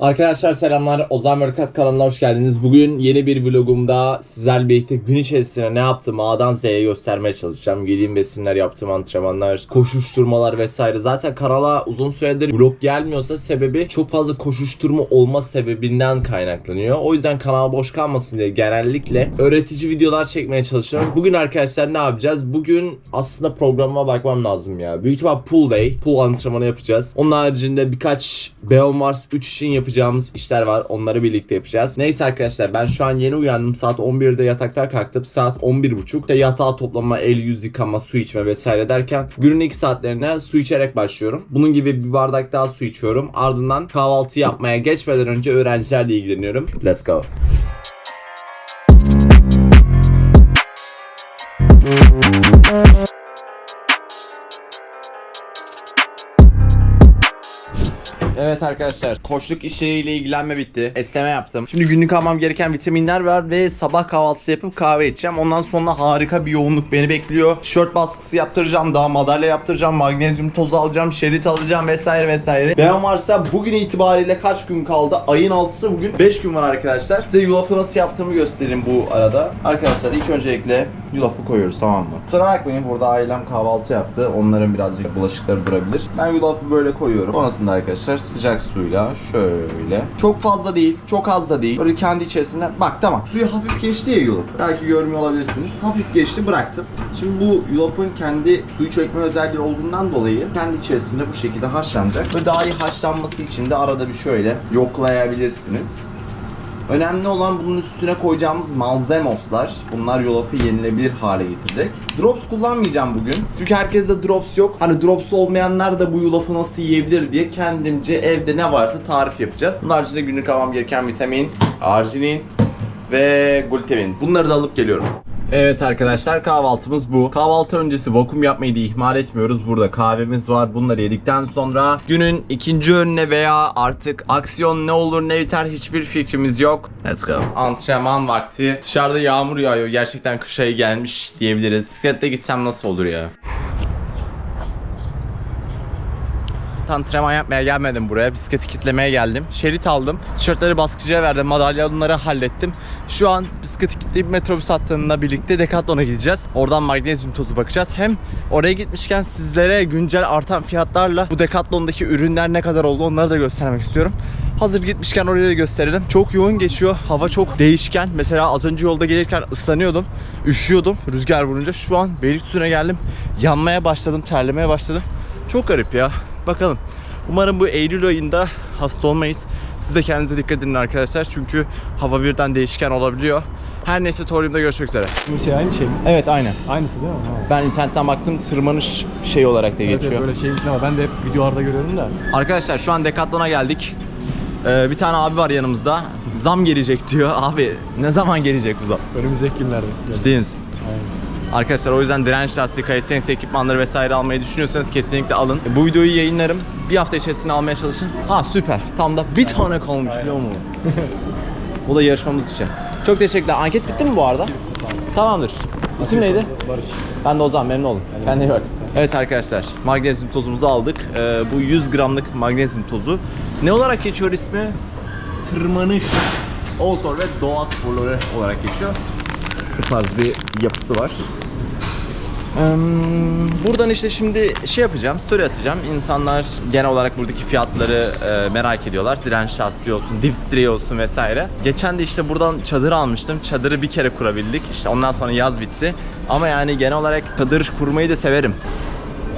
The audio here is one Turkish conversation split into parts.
Arkadaşlar selamlar. Ozan Mörkat kanalına hoş geldiniz. Bugün yeni bir vlogumda sizlerle birlikte gün içerisinde ne yaptığımı A'dan Z'ye göstermeye çalışacağım. Yediğim besinler, yaptığım antrenmanlar, koşuşturmalar vesaire. Zaten kanala uzun süredir vlog gelmiyorsa sebebi çok fazla koşuşturma olma sebebinden kaynaklanıyor. O yüzden kanal boş kalmasın diye genellikle öğretici videolar çekmeye çalışıyorum. Bugün arkadaşlar ne yapacağız? Bugün aslında programa bakmam lazım ya. Büyük ihtimal pool day. Pool antrenmanı yapacağız. Onun haricinde birkaç Beon Mars 3 için yapacağımız işler var. Onları birlikte yapacağız. Neyse arkadaşlar ben şu an yeni uyandım. Saat 11'de yataktan kalktım. Saat 11.30. İşte yatağa toplama, el yüz yıkama, su içme vesaire derken günün ilk saatlerine su içerek başlıyorum. Bunun gibi bir bardak daha su içiyorum. Ardından kahvaltı yapmaya geçmeden önce öğrencilerle ilgileniyorum. Let's go. Evet arkadaşlar koçluk işleriyle ilgilenme bitti. Esleme yaptım. Şimdi günlük almam gereken vitaminler var ve sabah kahvaltısı yapıp kahve içeceğim. Ondan sonra harika bir yoğunluk beni bekliyor. Tişört baskısı yaptıracağım, daha madalya yaptıracağım, magnezyum tozu alacağım, şerit alacağım vesaire vesaire. Ben varsa bugün itibariyle kaç gün kaldı? Ayın 6'sı bugün 5 gün var arkadaşlar. Size yulafı nasıl yaptığımı göstereyim bu arada. Arkadaşlar ilk öncelikle yulafı koyuyoruz tamam mı? Kusura bakmayın burada ailem kahvaltı yaptı. Onların birazcık bulaşıkları durabilir. Ben yulafı böyle koyuyorum. Sonrasında arkadaşlar sıcak suyla şöyle. Çok fazla değil, çok az da değil. Böyle kendi içerisinde bak tamam. Suyu hafif geçti ya yulaf. Belki görmüyor olabilirsiniz. Hafif geçti bıraktım. Şimdi bu yulafın kendi suyu çekme özelliği olduğundan dolayı kendi içerisinde bu şekilde haşlanacak. Ve daha iyi haşlanması için de arada bir şöyle yoklayabilirsiniz. Önemli olan bunun üstüne koyacağımız malzemoslar. Bunlar yulafı yenilebilir hale getirecek. Drops kullanmayacağım bugün. Çünkü herkeste drops yok. Hani drops olmayanlar da bu yulafı nasıl yiyebilir diye kendimce evde ne varsa tarif yapacağız. Bunun haricinde günlük almam gereken vitamin, arginin ve glutamin. Bunları da alıp geliyorum. Evet arkadaşlar kahvaltımız bu. Kahvaltı öncesi vakum yapmayı da ihmal etmiyoruz. Burada kahvemiz var. Bunları yedikten sonra günün ikinci önüne veya artık aksiyon ne olur ne biter hiçbir fikrimiz yok. Let's go. Antrenman vakti. Dışarıda yağmur yağıyor. Gerçekten kış ayı gelmiş diyebiliriz. Bisiklette gitsem nasıl olur ya? Antrenman yapmaya gelmedim buraya. Bisikleti kitlemeye geldim. Şerit aldım. Tişörtleri baskıcıya verdim. Madalyaları hallettim. Şu an bisikleti kitleyip metrobüs hattında birlikte Decathlon'a gideceğiz. Oradan magnezyum tozu bakacağız. Hem oraya gitmişken sizlere güncel artan fiyatlarla bu Decathlon'daki ürünler ne kadar oldu onları da göstermek istiyorum. Hazır gitmişken oraya da gösterelim. Çok yoğun geçiyor. Hava çok değişken. Mesela az önce yolda gelirken ıslanıyordum. Üşüyordum rüzgar vurunca. Şu an Beylikdüzü'ne geldim. Yanmaya başladım, terlemeye başladım. Çok garip ya. Bakalım. Umarım bu Eylül ayında hasta olmayız. Siz de kendinize dikkat edin arkadaşlar. Çünkü hava birden değişken olabiliyor. Her neyse Torium'da görüşmek üzere. Bu şey aynı şey mi? Evet aynen. Aynısı değil mi? Ha. Ben internetten baktım tırmanış şey olarak da Evet, evet, böyle şeymiş ama ben de hep videolarda görüyorum da. Arkadaşlar şu an Decathlon'a geldik. Ee, bir tane abi var yanımızda. Zam gelecek diyor. Abi ne zaman gelecek bu zam? Önümüzdeki günlerde. Ciddi misin? Arkadaşlar o yüzden direnç lastik, kayısı ekipmanları vesaire almayı düşünüyorsanız kesinlikle alın. Bu videoyu yayınlarım. Bir hafta içerisinde almaya çalışın. Ha süper. Tam da bir tane kalmış biliyor musun? Bu da yarışmamız için. Çok teşekkürler. Anket bitti mi bu arada? Tamamdır. İsim neydi? Barış. Ben de Ozan memnun oldum. Kendine iyi bak. Evet arkadaşlar magnezyum tozumuzu aldık. Ee, bu 100 gramlık magnezyum tozu. Ne olarak geçiyor ismi? Tırmanış, outdoor ve doğa sporları olarak geçiyor. Şu tarz bir yapısı var. Buradan işte şimdi şey yapacağım, story atacağım. İnsanlar genel olarak buradaki fiyatları e, merak ediyorlar. Direnç lastiği olsun, dipstreği olsun vesaire. Geçen de işte buradan çadır almıştım. Çadırı bir kere kurabildik. İşte ondan sonra yaz bitti. Ama yani genel olarak çadır kurmayı da severim.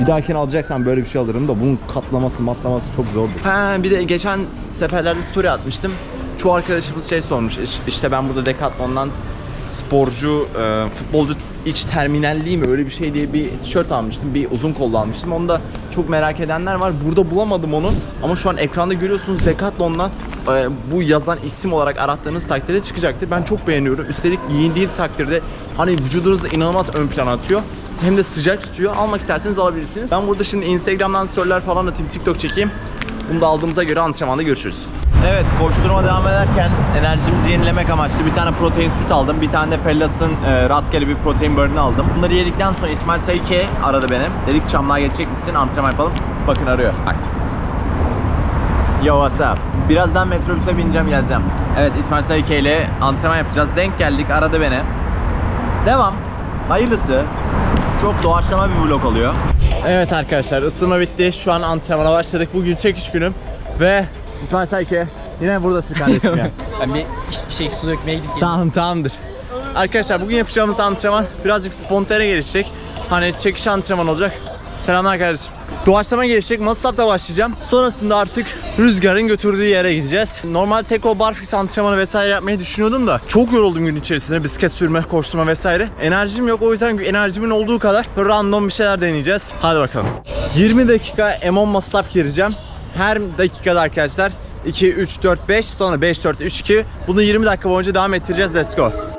Bir dahakine alacaksam böyle bir şey alırım da bunun katlaması matlaması çok zordur. Ha bir de geçen seferlerde story atmıştım. Çoğu arkadaşımız şey sormuş. "İş- işte ben burada Decathlon'dan sporcu, e, futbolcu iç terminalliği mi öyle bir şey diye bir tişört almıştım. Bir uzun kollu almıştım. Onu da çok merak edenler var. Burada bulamadım onu. Ama şu an ekranda görüyorsunuz Decathlon'dan e, bu yazan isim olarak arattığınız takdirde çıkacaktır. Ben çok beğeniyorum. Üstelik giyindiği takdirde hani vücudunuzu inanılmaz ön plana atıyor. Hem de sıcak tutuyor. Almak isterseniz alabilirsiniz. Ben burada şimdi Instagram'dan storyler falan atayım, TikTok çekeyim. Bunu da aldığımıza göre antrenmanda görüşürüz. Evet koşturma devam ederken enerjimizi yenilemek amaçlı bir tane protein süt aldım. Bir tane de Pellas'ın e, rastgele bir protein barını aldım. Bunları yedikten sonra İsmail Sayıke aradı beni. Dedik Çamlığa geçecek misin antrenman yapalım. Bakın arıyor. Bak. Yo what's up? Birazdan metrobüse bineceğim geleceğim. Evet İsmail Sayıke ile antrenman yapacağız. Denk geldik aradı beni. Devam. Hayırlısı. Çok doğaçlama bir vlog oluyor. Evet arkadaşlar ısınma bitti. Şu an antrenmana başladık. Bugün çekiş günüm. Ve İsmail Sayıke yine buradasın kardeşim ya. Ben bir şey su dökmeye gidip geleyim. Tamam tamamdır. Arkadaşlar bugün yapacağımız antrenman birazcık spontane gelişecek. Hani çekiş antrenman olacak. Selamlar kardeşim. Doğaçlama gelişecek. Up'ta başlayacağım. Sonrasında artık rüzgarın götürdüğü yere gideceğiz. Normal tek kol barfix antrenmanı vesaire yapmayı düşünüyordum da çok yoruldum gün içerisinde bisiklet sürme, koşturma vesaire. Enerjim yok o yüzden enerjimin olduğu kadar random bir şeyler deneyeceğiz. Hadi bakalım. 20 dakika M10 muscle up gireceğim. Her dakikada arkadaşlar 2, 3, 4, 5 sonra 5, 4, 3, 2 bunu 20 dakika boyunca devam ettireceğiz. Let's go.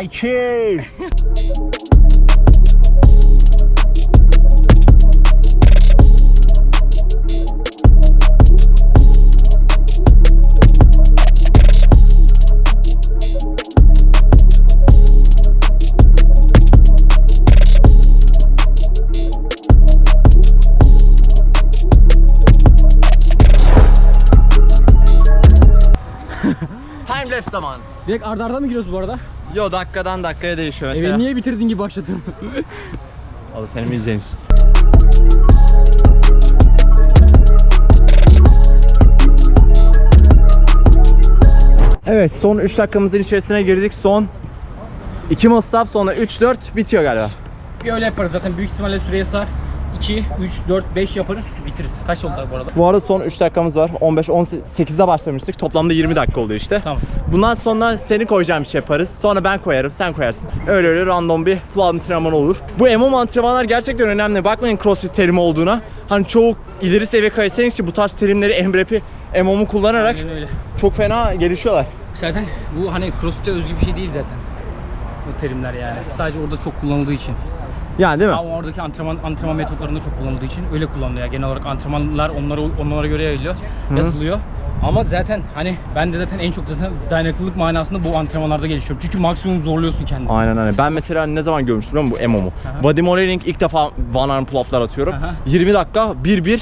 La Psyche. Time lapse zaman. Direkt arda arda mı giriyoruz bu arada? Yo dakikadan dakikaya değişiyor mesela. Evet niye bitirdin gibi başladın? Al senin bileceğin Evet son 3 dakikamızın içerisine girdik. Son 2 muscle up sonra 3-4 bitiyor galiba. bir öyle yaparız zaten büyük ihtimalle süreye sar. 2, 3, 4, 5 yaparız bitiririz. Kaç oldu bu arada? Bu arada son 3 dakikamız var. 15-18'de başlamıştık. Toplamda 20 dakika oldu işte. Tamam. Bundan sonra seni koyacağım şey yaparız. Sonra ben koyarım, sen koyarsın. Öyle öyle random bir pull antrenman olur. Bu MMO antrenmanlar gerçekten önemli. Bakmayın CrossFit terimi olduğuna. Hani çoğu ileri seviye calisthenics için bu tarz terimleri MRAP'i MMO'mu kullanarak çok fena gelişiyorlar. Zaten bu hani crossfit'e özgü bir şey değil zaten. Bu terimler yani. Sadece orada çok kullanıldığı için. Yani değil mi? Ama oradaki antrenman antrenman metotlarında çok kullanıldığı için öyle kullanılıyor. Yani genel olarak antrenmanlar onlara onlara göre yayılıyor, yazılıyor. Ama zaten hani ben de zaten en çok zaten dayanıklılık manasında bu antrenmanlarda gelişiyorum. Çünkü maksimum zorluyorsun kendini. Aynen öyle. Ben mesela ne zaman görmüştüm biliyor musun bu MMO'mu? Aha. Vadim O'Reilly'nin ilk defa one arm pull-up'lar atıyorum. Aha. 20 dakika 1-1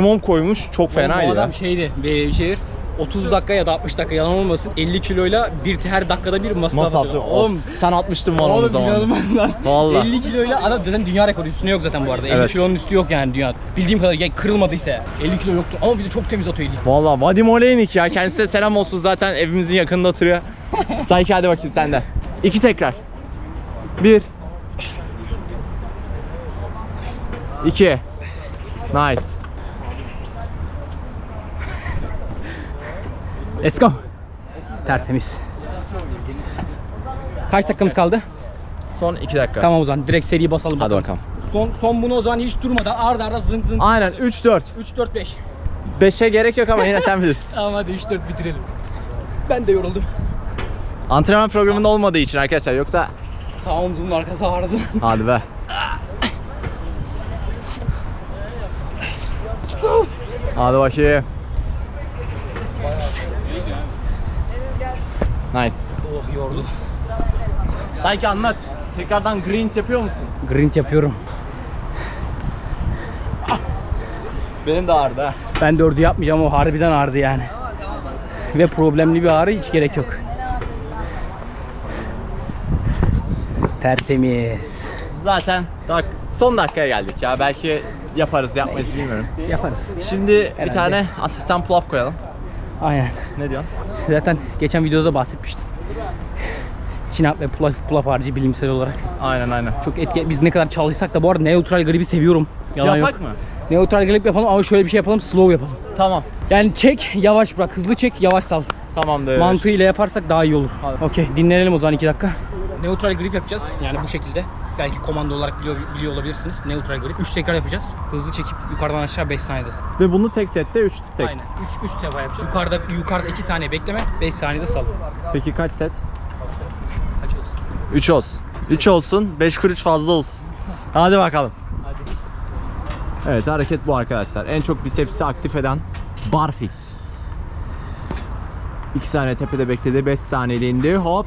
MMO koymuş. Çok fenaydı Bu adam ya. şeydi, bir şehir 30 dakika ya da 60 dakika yalan olmasın 50 kiloyla bir her dakikada bir masraf Masraf atıyor. Oğlum sen atmıştın bana o Oğlum zaman. inanılmaz lan. Vallahi. 50 kiloyla adam zaten dünya rekoru üstüne yok zaten bu arada. 50 Evet. kilonun üstü yok yani dünya. Bildiğim kadar yani kırılmadıysa ya. 50 kilo yoktu ama bir de çok temiz atıyor 50. Valla Vadim Oleynik ya. Kendisine selam olsun zaten evimizin yakınında oturuyor. Sayki hadi bakayım sende. İki tekrar. Bir. İki. Nice. Let's go. Tertemiz. Kaç dakikamız kaldı? Son iki dakika. Tamam o zaman direkt seri basalım. Hadi bakalım. Son son bunu o zaman hiç durmadan arda arda zınk zınk. Aynen 3 4. 3 4 5. 5'e gerek yok ama yine sen bilirsin. Tamam hadi 3 4 bitirelim. Ben de yoruldum. Antrenman programında olmadığı için arkadaşlar yoksa Sağ omzumun arkası ağrıdı. hadi be. Hadi bakayım. Nice. oh yordu. Sanki anlat. Tekrardan grind yapıyor musun? Grind yapıyorum. Benim de ağrıdı ha. Ben 4'ü yapmayacağım o harbiden ağrıdı yani. Ve problemli bir ağrı hiç gerek yok. Tertemiz. Zaten dak son dakikaya geldik ya. Belki yaparız yapmayız bilmiyorum. Yaparız. Şimdi bir Herhalde. tane asistan pull-up koyalım. Aynen. Ne diyorsun? Zaten geçen videoda da bahsetmiştim. Çin-up ve pull-up, pull-up harcı bilimsel olarak. Aynen aynen. Çok etki. Biz ne kadar çalışsak da bu arada neutral gribi seviyorum. Yalan Yapak yok. mı? Neutral grip yapalım ama şöyle bir şey yapalım. Slow yapalım. Tamam. Yani çek, yavaş bırak. Hızlı çek, yavaş sal. Tamamdır. Mantığıyla yaparsak daha iyi olur. Okey, dinlenelim o zaman 2 dakika. Neutral grip yapacağız. Yani bu şekilde. Belki komando olarak biliyor, biliyor olabilirsiniz. Neutral grip. 3 tekrar yapacağız. Hızlı çekip yukarıdan aşağı 5 saniyede. Ve bunu tek sette 3 tek. Aynen. 3 3 defa yapacağız. Yukarıda yukarıda 2 saniye bekleme, 5 saniyede sal. Peki kaç set? 3 olsun. 3 olsun. 5 kuruş fazla olsun. Hadi bakalım. Evet hareket bu arkadaşlar. En çok bisepsi aktif eden barfix. 2 saniye tepede bekledi. 5 saniyede indi. Hop.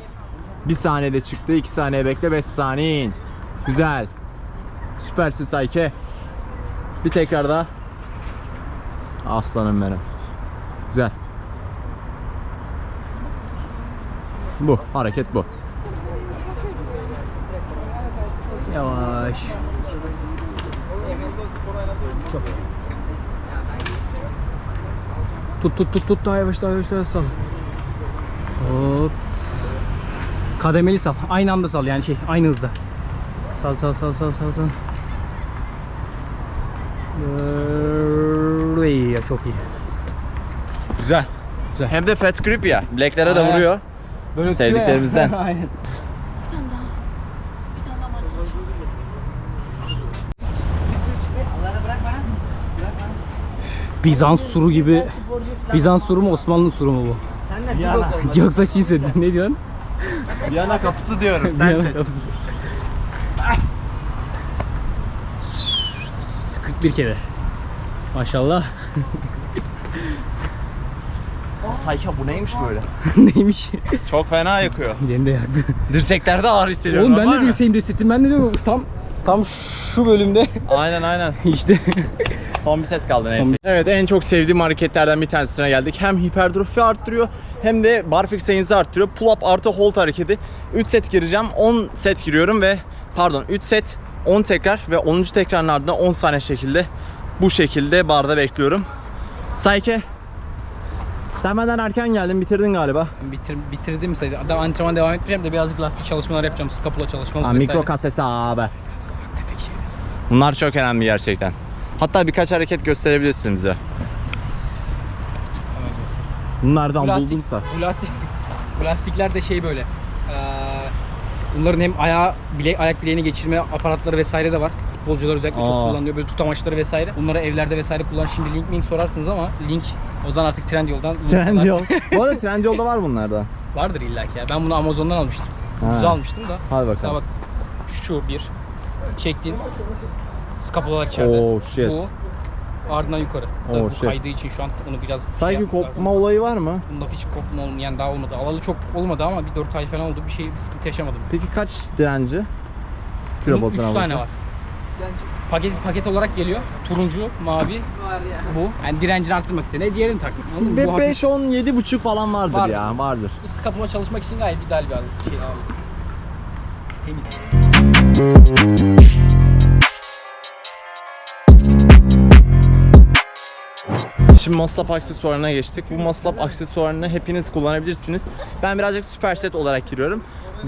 1 saniyede çıktı. 2 saniye bekle. 5 saniye in. Güzel. Süpersin Sayke. Bir tekrar daha. Aslanım benim. Güzel. Bu. Hareket bu. Yavaş. Çok. Tut tut tut tut daha yavaş daha yavaş daha sal. Hop. Kademeli sal. Aynı anda sal yani şey aynı hızda. Sal sal sal sal sal sal. Böyle iyi ya çok iyi. Güzel. Güzel. Hem de fat grip ya. Black'lere de Aynen. vuruyor. Böyle Sevdiklerimizden. Aynen. Bir tane daha. Bir tane daha makyaj. Bizans suru gibi. Bizans suru mu Osmanlı suru mu bu? Yoksa Çin Seddi ne diyorsun? Viyana kapısı diyorum. Viyana kapısı. 41 kere. Maşallah. Sayka bu neymiş böyle? Neymiş? Çok fena yakıyor. Beni de yaktı. Dirseklerde ağrı hissediyorum. Oğlum ben de dirseğimde hissettim. Ben de diyorum tam tam şu bölümde Aynen aynen. işte. Son bir set kaldı neyse. Son- Evet en çok sevdiğim hareketlerden bir tanesine geldik. Hem hipertrofi arttırıyor hem de barfix sayınızı arttırıyor. Pull up artı hold hareketi. 3 set gireceğim. 10 set giriyorum ve pardon 3 set 10 tekrar ve 10. tekrarın ardından 10 saniye şekilde bu şekilde barda bekliyorum. Sayke sen benden erken geldin bitirdin galiba. Bitir, bitirdim sayıda. Adam antrenman devam etmeyeceğim de birazcık lastik çalışmalar yapacağım. Skapula çalışmaları Ha, mikro kas hesabı. Bunlar çok önemli gerçekten. Hatta birkaç hareket gösterebilirsin bize. Bunlardan Bu lastik- buldunsa. Bu lastik, bu lastikler de şey böyle. Bunların hem ayağı bile, ayak bileğini geçirme aparatları vesaire de var. Futbolcular özellikle çok Aa. kullanıyor. Böyle tutamaçları vesaire. Bunları evlerde vesaire kullan. Şimdi link mink sorarsınız ama link o zaman artık Trendyol'dan link Trendyol. Bu arada Trendyol'da var bunlardan. Vardır illaki ya. Ben bunu Amazon'dan almıştım. Ucuza almıştım da. Hadi Mesela bakalım. bak şu bir. Çektin. Skapulalar içeride. Oh, shit. Bu. Ardından yukarı. Tabii bu shit. kaydığı için şu an onu biraz şey Sanki yapmak lazım. kopma olayı var mı? Bunda hiç kopma olmayan daha olmadı. Alalı çok olmadı ama bir 4 ay falan oldu. Bir şey bir sıkıntı yaşamadım. Peki kaç direnci? Kilo basına 3 tane var. Paket paket olarak geliyor. Turuncu, mavi, bu. Yani direncini arttırmak istediğin. E, diğerini takmak. Anladın mı? Bu Ve hafif- 5 10 7 buçuk falan vardır Var. ya, vardır. Bu skapuma çalışmak için gayet ideal bir alet. Şey abi. Temiz. Şimdi Maslap aksesuarına geçtik. Bu Maslap aksesuarını hepiniz kullanabilirsiniz. Ben birazcık süperset olarak giriyorum.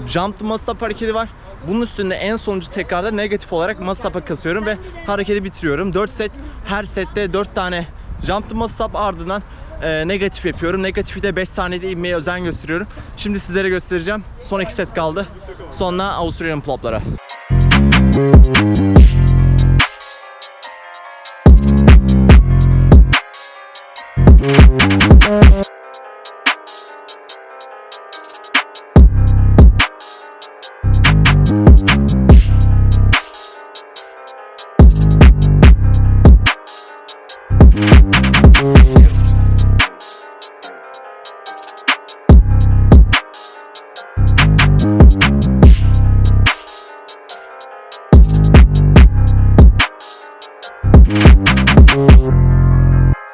Jump to Maslap hareketi var. Bunun üstünde en sonuncu tekrarda negatif olarak Maslap'a kasıyorum ve hareketi bitiriyorum. 4 set, her sette 4 tane Jump to Maslap ardından e, negatif yapıyorum. Negatifi de 5 saniyede inmeye özen gösteriyorum. Şimdi sizlere göstereceğim. Son 2 set kaldı. Sonra Australian Plop'lara.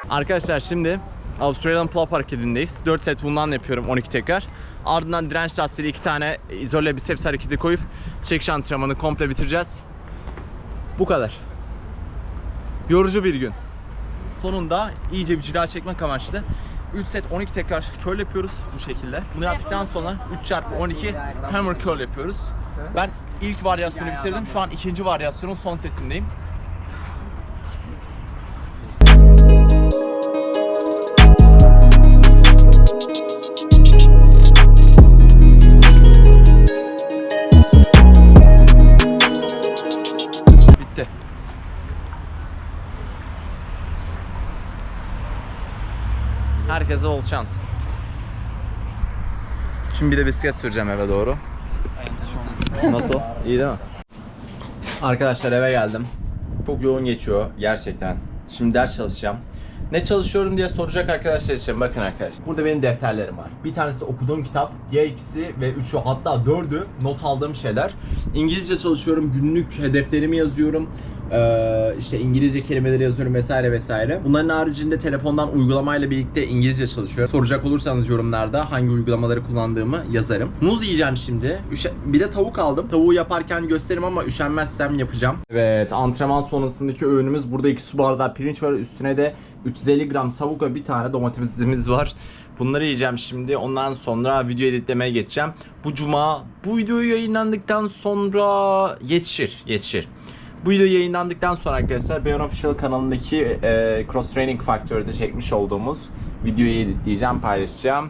Arkadaşlar şimdi Australian Plop hareketindeyiz. 4 set bundan yapıyorum 12 tekrar. Ardından direnç lastiğiyle 2 tane izole biceps hareketi koyup çekiş antrenmanı komple bitireceğiz. Bu kadar. Yorucu bir gün. Sonunda iyice bir cila çekmek amaçlı 3 set 12 tekrar curl yapıyoruz bu şekilde. Bunu yaptıktan sonra 3 çarpı 12 hammer curl yapıyoruz. Ben ilk varyasyonu bitirdim. Şu an ikinci varyasyonun son sesindeyim. Şimdi bir de bisiklet süreceğim eve doğru. Nasıl? İyi değil mi? Arkadaşlar eve geldim. Çok yoğun geçiyor gerçekten. Şimdi ders çalışacağım. Ne çalışıyorum diye soracak arkadaşlar için bakın arkadaşlar. Burada benim defterlerim var. Bir tanesi okuduğum kitap, diğer ikisi ve üçü hatta dördü not aldığım şeyler. İngilizce çalışıyorum, günlük hedeflerimi yazıyorum. Ee, işte İngilizce kelimeleri yazıyorum vesaire vesaire. Bunların haricinde telefondan uygulamayla birlikte İngilizce çalışıyorum. Soracak olursanız yorumlarda hangi uygulamaları kullandığımı yazarım. Muz yiyeceğim şimdi. Üşe- bir de tavuk aldım. Tavuğu yaparken gösteririm ama üşenmezsem yapacağım. Evet antrenman sonrasındaki öğünümüz burada 2 su bardağı pirinç var. Üstüne de 350 gram tavuk ve bir tane domatesimiz var. Bunları yiyeceğim şimdi. Ondan sonra video editlemeye geçeceğim. Bu cuma bu video yayınlandıktan sonra yetişir. Yetişir. Bu video yayınlandıktan sonra arkadaşlar Beyon Official kanalındaki e, Cross Training Factory'de çekmiş olduğumuz videoyu editleyeceğim, paylaşacağım.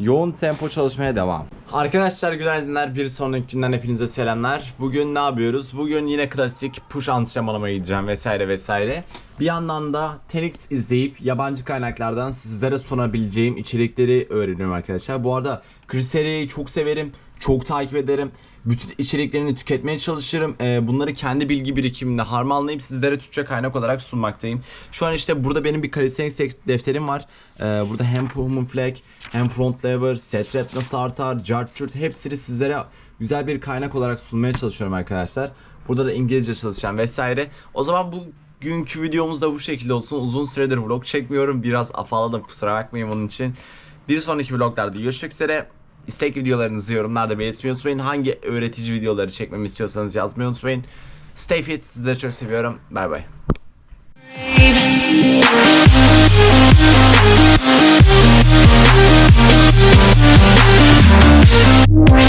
Yoğun tempo çalışmaya devam. Arkadaşlar günaydınlar. Bir sonraki günden hepinize selamlar. Bugün ne yapıyoruz? Bugün yine klasik push antrenmanıma gideceğim vesaire vesaire. Bir yandan da Tenix izleyip yabancı kaynaklardan sizlere sunabileceğim içerikleri öğreniyorum arkadaşlar. Bu arada Chris çok severim. Çok takip ederim. Bütün içeriklerini tüketmeye çalışırım. Ee, bunları kendi bilgi birikimimle harmanlayıp sizlere Türkçe kaynak olarak sunmaktayım. Şu an işte burada benim bir calisthenics tek- defterim var. Ee, burada hem human flag, hem front lever, set rep nasıl artar, jurt hepsini sizlere güzel bir kaynak olarak sunmaya çalışıyorum arkadaşlar. Burada da İngilizce çalışacağım vesaire. O zaman bu günkü videomuz da bu şekilde olsun. Uzun süredir vlog çekmiyorum. Biraz afalladım kusura bakmayın bunun için. Bir sonraki vloglarda görüşmek üzere. İstek videolarınızı yorumlarda belirtmeyi unutmayın. Hangi öğretici videoları çekmemi istiyorsanız yazmayı unutmayın. Stay fit. Sizleri çok seviyorum. Bay bay. We'll